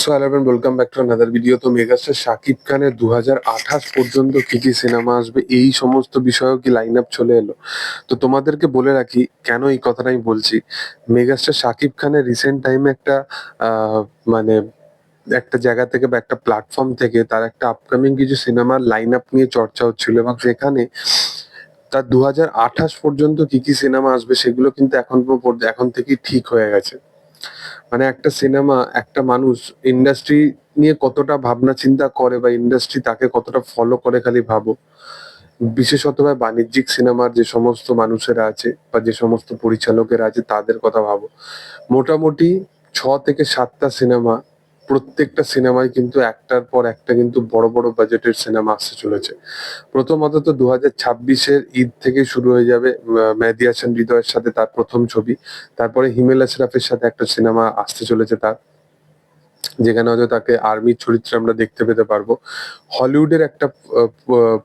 So everyone welcome back to another video তো megastar Shakib খানের দু পর্যন্ত কি কি সিনেমা আসবে, এই সমস্ত বিষয়েও কি লাইন আপ চলে এলো? তো তোমাদেরকে বলে রাখি, কেন এই কথাটা আমি বলছি? মেগাস্টার শাকিব খানের রিসেন্ট টাইমে একটা মানে একটা জায়গা থেকে বা একটা প্ল্যাটফর্ম থেকে তার একটা আপকামিং কিছু সিনেমার লাইন আপ নিয়ে চর্চা হচ্ছিল এবং সেখানে তার দু হাজার আঠাশ পর্যন্ত কি কি সিনেমা আসবে সেগুলো কিন্তু এখন এখন থেকেই ঠিক হয়ে গেছে। মানে একটা সিনেমা, একটা মানুষ ইন্ডাস্ট্রি নিয়ে কতটা ভাবনা চিন্তা করে বা ইন্ডাস্ট্রি তাকে কতটা ফলো করে খালি ভাবো। বিশেষত বাণিজ্যিক সিনেমার যে সমস্ত মানুষেরা আছে বা যে সমস্ত পরিচালকেরা আছে তাদের কথা ভাবো। মোটামুটি ছ থেকে সাতটা সিনেমা প্রত্যেকটা সিনেমায় কিন্তু একটার পর একটা কিন্তু বড় বড় বাজেটের সিনেমা আসতে চলেছে। প্রথমত তো দু হাজার ছাব্বিশের ঈদ থেকে শুরু হয়ে যাবে মেহেদী হাসান হৃদয়ের সাথে তার প্রথম ছবি। তারপরে হিমেলা আশরাফের সাথে একটা সিনেমা আসতে চলেছে তার। যেখানে হয়তো তাকে আর্মির চরিত্রে আমরা দেখতে পেতে পারব। হলিউডের একটা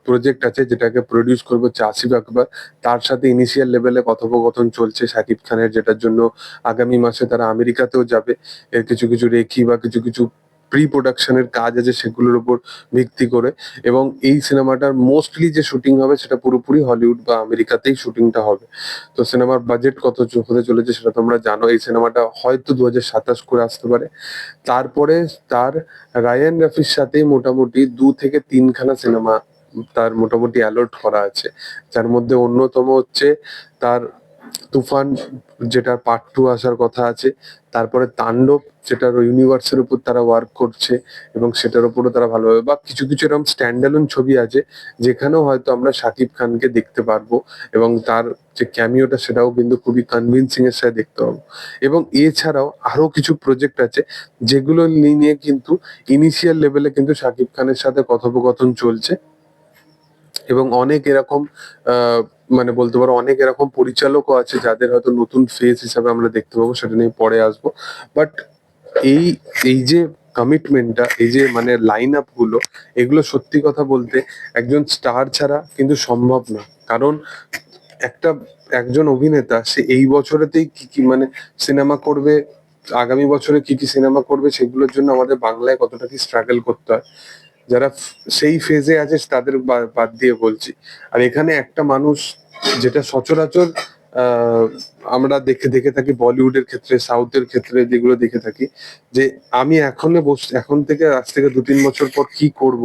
প্রজেক্ট আছে যেটাকে প্রডিউস করব আসিফ আকবর। তার সাথে ইনিশিয়াল লেভেলে কথোপকথন চলছে শাকিব খানের, যেটার জন্য আগামী মাসে তারা আমেরিকাতেও যাবে। এর কিছু কিছু রেখি বা কিছু কিছু প্রি প্রোডাকশনের কাজ আছে সেগুলোর উপর ভিত্তি করে। এবং এই সিনেমাটার মোস্টলি যে শুটিং হবে সেটা পুরোপুরি হলিউড বা আমেরিকাতেই শুটিংটা হবে। তো সিনেমার বাজেট কত হতে চলেছে সেটা তোমরা জানো। এই সিনেমাটা হয়তো দু হাজার সাতাশ করে আসতে পারে। তারপরে তার রায়ান রাফির সাথেই মোটামুটি দু থেকে তিনখানা সিনেমা তার মোটামুটি অ্যালার্ট করা আছে। যার মধ্যে অন্যতম হচ্ছে তার তুফান যেটার পার্ট টু আসার কথা আছে তারপরে তাণ্ডব যেটার ইউনিভার্সের উপর তারা ওয়ার্ক করছে এবং সেটার উপরও তারা ভালোভাবে বা কিছু কিছু এরকম স্ট্যান্ডালোন ছবি আছে যেখানেও হয়তো আমরা শাকিব খানকে দেখতে পারব এবং তার যে ক্যামিওটা সেটাও কিন্তু খুবই কনভিনসিং এর সাথে দেখতে পাবো। এবং এছাড়াও আরও কিছু প্রজেক্ট আছে যেগুলো নিয়ে কিন্তু ইনিশিয়াল লেভেলে কিন্তু শাকিব খানের সাথে কথোপকথন চলছে এবং অনেক এরকম আহ, মানে বলতে পারো অনেক এরকম পরিচালকও আছে যাদের হয়তো নতুন ফেস হিসাবে আমরা দেখতে পাবো, সেটা নিয়ে পরে আসব। বাট এই এই যে কমিটমেন্টটা এই যে মানে লাইন আপগুলো এগুলো সত্যি কথা বলতে একজন স্টার ছাড়া কিন্তু সম্ভব না। কারণ একটা, একজন অভিনেতা, সে এই বছরেতেই কি কি মানে সিনেমা করবে, আগামী বছরে কি কি সিনেমা করবে, সেগুলোর জন্য আমাদের বাংলায় কতটা কি স্ট্রাগল করতে হয়। যারা সেই ফেজে আছে, তাদের বাদ দিয়ে বলছি। আর এখানে একটা মানুষ যেটা সচরাচর আমরা দেখে দেখে থাকি বলিউডের ক্ষেত্রে, সাউথের ক্ষেত্রে যেগুলো দেখে থাকি, যে আমি এখনও বস, এখন থেকে আজ থেকে দু তিন বছর পর কি করব,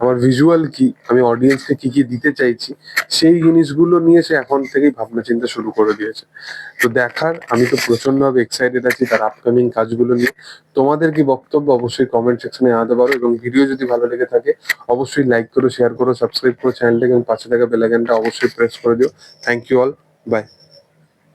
আমার ভিজুয়াল কি, আমি অডিয়েন্সকে কি কি দিতে চাইছি, সেই জিনিসগুলো নিয়ে সে এখন থেকেই ভাবনা চিন্তা শুরু করে দিয়েছে। তো দেখার, আমি তো প্রচণ্ড ভাবে এক্সাইটেড আছি তার আপকামিং কাজগুলো নিয়ে। তোমাদের কি বক্তব্য অবশ্যই কমেন্ট সেকশনে জানাতে পারো এবং ভিডিও যদি ভালো লেগে থাকে, অবশ্যই লাইক করো শেয়ার করো সাবস্ক্রাইব করো চ্যানেলটাকে এবং পাশে থাকা বেলাইকনটা অবশ্যই প্রেস করে দিও। Thank you all by